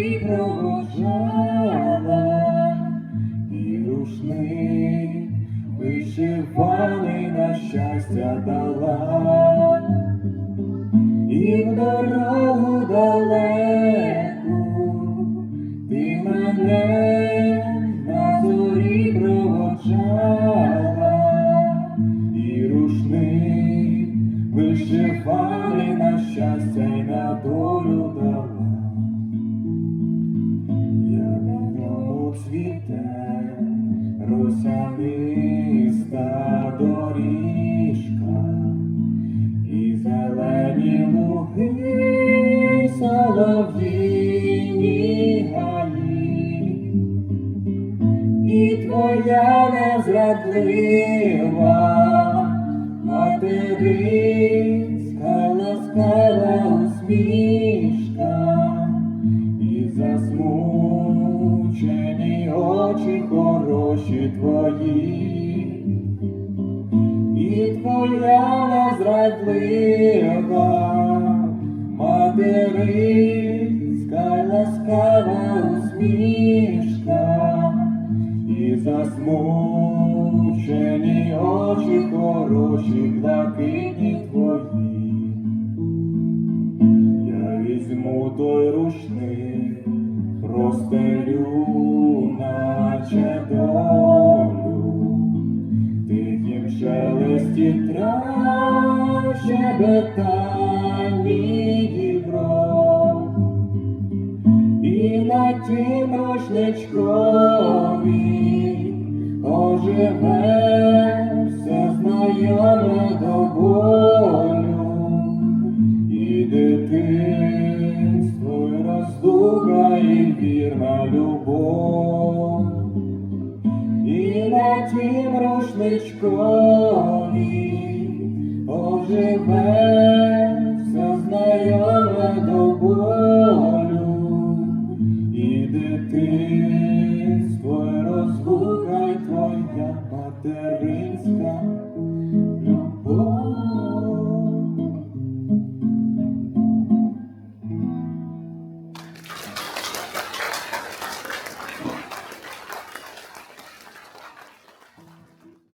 зорі проводжала, і рушник вишиваний на щастя дала, і в дорогу далеку ти мене на зорі проводжала, і рушник вишиваний на щастя й на долю дала. Цвіте росяниста доріжка і зелені луги, солов'їні гаї, і твоя незрадлива материнська ласкава усмішка і засмучені очі хороші твої, і твоя незрадлива материнська ласкава усмішка, і засмучені очі хороші блакитні твої. Я візьму той рушник, простелю, наче долю, тихім шелесті трав, щебетанні дібро, і на тім рушничкові оживе все знайоме до болю. І дитинство, і і вірна любов, смичкові оживе все знайоме до болю, і дитинство розгукай твоя матері.